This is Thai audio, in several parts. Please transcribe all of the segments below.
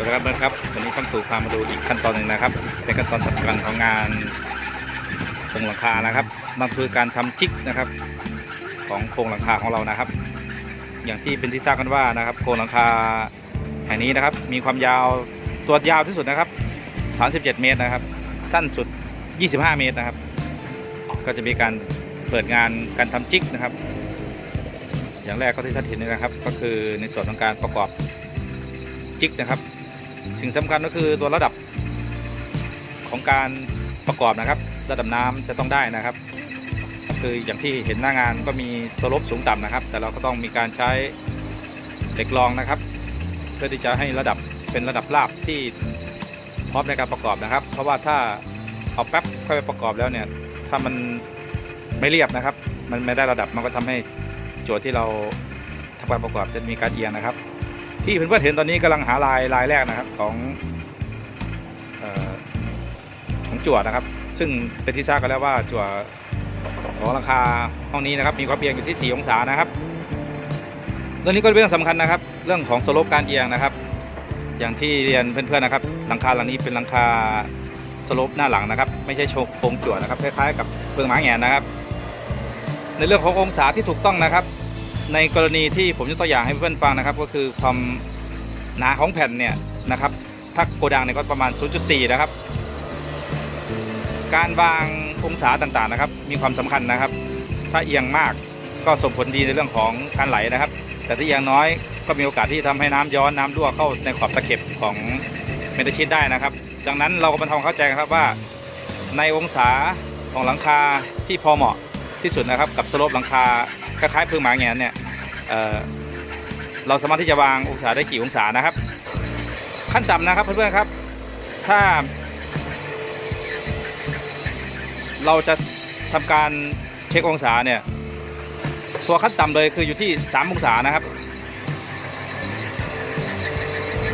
วัสดีครับเพื่อนครับวันนี้ช่างตู่พามาดูอีกขั้นตอนหนึ่งนะครับเป็นขั้นตอนสำคัญของงานโครงหลังคานะครับนั่นคือการทำจิกนะครับ ของโครงหลังคาของเรานะครับ อย่างที่เป็นที่ทราบกันว่านะครับ โครงหลังคาแห่งนี้นะครับ มีความยาวตัวยาวที่สุดนะครับ 37 เมตรนะครับ สั้นสุด 25 เมตรนะครับ ก็จะมีการเปิดงานการทำจิกนะครับ อย่างแรกก็ที่ท่านเห็นนี่นะครับ ก็คือในส่วนของการประกอบจิกนะครับ สิ่งสำคัญก็คือตัวระดับของการประกอบนะครับ ระดับน้ำจะต้องได้นะครับ คืออย่างที่เห็นหน้างานก็มีสลบสูงต่ำนะครับ แต่เราก็ต้องมีการใช้เหล็กรองนะครับ เพื่อที่จะให้ระดับเป็นระดับราบที่พร้อมในการประกอบนะครับ เพราะว่าถ้าเอาแป๊บค่อยไปประกอบแล้วเนี่ย ถ้ามันไม่เรียบนะครับ มันไม่ได้ระดับมันก็ทำให้โจทย์ที่เราทำการประกอบจะมีการเอียงนะครับ ที่เพื่อนๆเห็นตอนนี้กำลังหาลายลายแรกนะครับของออของจั่วนะครับ ซึ่งเป็นที่ทราบกันแล้วว่าจั่วของราคาห้องนี้นะครับมีความเอียงอยู่ที่ 4 องศานะครับเรื่องนี้ก็เป็นเรื่องสำคัญนะครับ เรื่องของสโลปการเอียงนะครับ อย่างที่เรียนเพื่อนๆนะครับ หลังคาหลังนี้เป็นหลังคาสโลปหน้าหลังนะครับ ไม่ใช่โชกโครงจั่วนะครับคล้ายๆกับเฟืองหมาแงนนะครับ ในเรื่องขององศาที่ถูกต้องนะครับ ในกรณีที่ผมยกตัวอย่างให้เพื่อนฟังนะครับ ก็คือความหนาของแผ่นเนี่ยนะครับถ้าโกดังเนี่ยก็ประมาณ 0.4 นะครับ การวางองศาต่างๆนะครับ มีความสำคัญนะครับ ถ้าเอียงมากก็ส่งผลดีในเรื่องของการไหลนะครับ แต่ถ้าเอียงน้อยก็มีโอกาสที่ทำให้น้ำย้อนน้ำรั่วเข้าในขอบตะเข็บของเมทัลชีตได้นะครับ ดังนั้นเราก็มาทำความเข้าใจกันครับว่า ในองศาของหลังคาที่พอเหมาะที่สุดนะครับ กับสโลปหลังคาคล้ายๆพึ่งหมาแงนเนี่ย เเราสามารถที่จะวางองศาได้กี่องศานะครับ ขั้นต่ำนะครับเพื่อนๆครับ ถ้า เราจะทำการเช็คองศาเนี่ยตัวขั้นต่ำเลยคืออยู่ที่ 3 องศานะครับ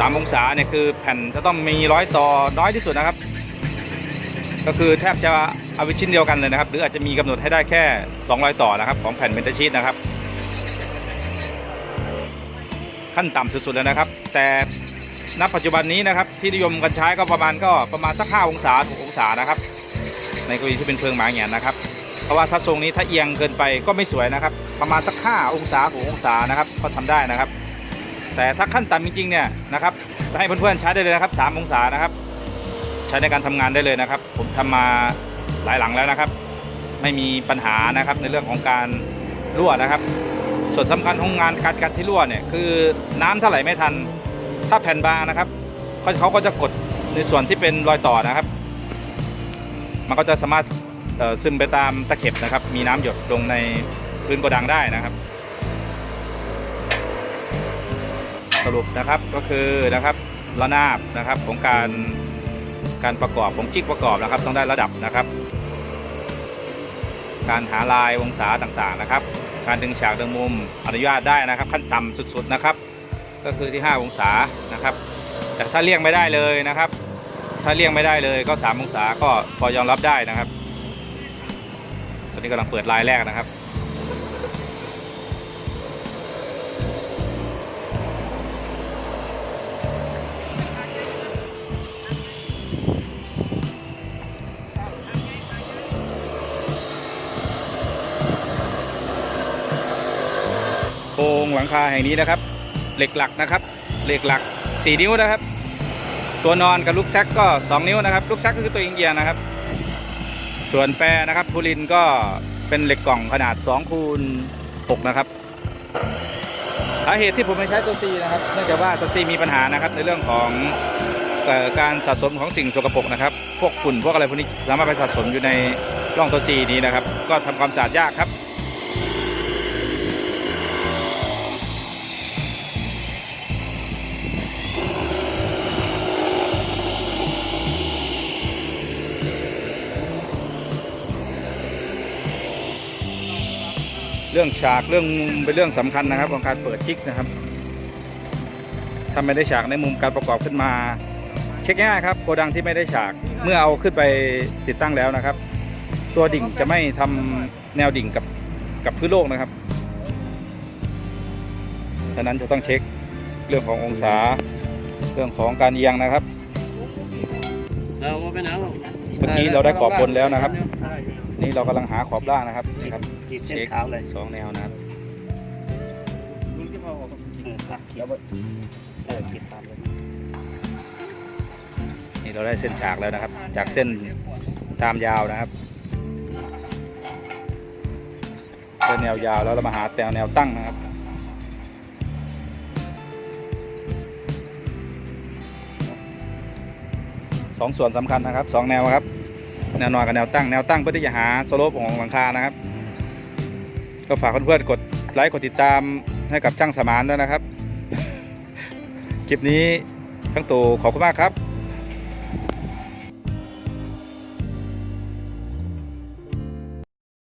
3 องศาเนี่ยคือแผ่นจะต้องมีร้อยต่อน้อยที่สุดนะครับ ก็คือแทบจะเอาไว้ชิ้นเดียวกันเลยนะครับ หรืออาจจะมีกำหนดให้ได้แค่ 200 ต่อนะครับ ของแผ่นเมทัลชีตนะครับ ขั้นต่ำสุดๆแล้วนะครับ แต่ณปัจจุบันนี้นะครับที่นิยมกันใช้ก็ประมาณก็ประมาณสัก5องศา6องศานะครับ ในกรณีที่เป็นเพลิงหมาแหงนนะครับ เพราะว่าถ้าทรงนี้ถ้าเอียงเกินไปก็ไม่สวยนะครับ ประมาณสัก5องศา6องศานะครับก็ทำได้นะครับ แต่ถ้าขั้นต่ำจริงๆเนี่ยนะครับให้เพื่อนๆใช้ได้เลยนะครับ3องศานะครับ ใช้ในการทำงานได้เลยนะครับ ผมทำมาหลายหลังแล้วนะครับ ไม่มีปัญหานะครับในเรื่องของการรั่วนะครับ ส่วนสำคัญของงานการกัดที่รั่วเนี่ยคือน้ำเท่าไหร่ไม่ทัน ถ้าแผ่นบางนะครับเขาเขาก็จะกดในส่วนที่เป็นรอยต่อนะครับ มันก็จะสามารถซึมไปตามตะเข็บนะครับ มีน้ำหยดลงในพื้นโกดังได้นะครับ สรุปนะครับก็คือนะครับระนาบนะครับของการการประกอบของจิกประกอบนะครับ ต้องได้ระดับนะครับ การหาลายองศาต่างๆนะครับ การดึงฉากดึงมุมอนุญาตได้นะครับ ขั้นต่ำสุดๆนะครับ ก็คือที่ 5 องศานะครับ แต่ถ้าเลี่ยงไม่ได้เลยนะครับ ถ้าเลี่ยงไม่ได้เลยก็ 3 องศาก็พอยอมรับได้นะครับ ตอนนี้กำลังเปิดลายแรกนะครับ โครงหลังคาแห่งนี้นะครับ เหล็กหลักนะครับ เหล็กหลัก 4 นิ้วนะครับ ตัวนอนกับลูกแซกก็ 2 นิ้วนะครับ ลูกแซกก็คือตัวอิงเอียงๆนะครับ ส่วนแปรนะครับพูลินก็เป็นเหล็กกล่องขนาด2คูณ6นะครับสาเหตุที่ผมไม่ใช้ตัว C นะครับเนื่องจากว่าตัว C มีปัญหานะครับในเรื่องของการสะสมของสิ่งสกปรกนะครับ พวกฝุ่นพวกอะไรพวกนี้สามารถไปสะสมอยู่ในร่องตัว C นี้นะครับ ก็ทำความสะอาดยากครับ รื่องฉากเรื่องมุมเป็นเรื่องสำคัญนะครับของการเปิดจิกนะครับถ้าไม่ได้ฉากในมุมการประกอบขึ้นมา เช็คง่ายครับโกดังที่ไม่ได้ฉากเมื่อเอาขึ้นไปติดตั้งแล้วนะครับ ตัวดิ่งจะไม่ทำแนวดิ่งกับกับพื้นโลกนะครับดังนั้นจะต้องเช็คเรื่องขององศาเรื่องของการเอียงนะครับเราไปไหนเมื่อกี้เราได้ขอบบนแล้วนะครับ นี่เรากำลังหาขอบล่างนะครับนี่ครับขีดเส้นขาวเลยสองแนวนะครับเออครับเขียวเออขีดตามเลยนี่เราได้เส้นฉากแล้วนะครับ จากเส้นตามยาวนะครับเส้นแนวยาวแล้วเรามาหาแนวแนวตั้งนะครับสองส่วนสำคัญนะครับสองแนวครับ แนวนอนกับแนวตั้งแนวตั้งเพื่อที่จะหาสโลปของหลังคานะครับ ก็ฝากเพื่อนๆกดไลค์กดติดตามให้กับช่างสมานด้วยนะครับ คลิปนี้ทั้งตู่ขอบคุณมากครับ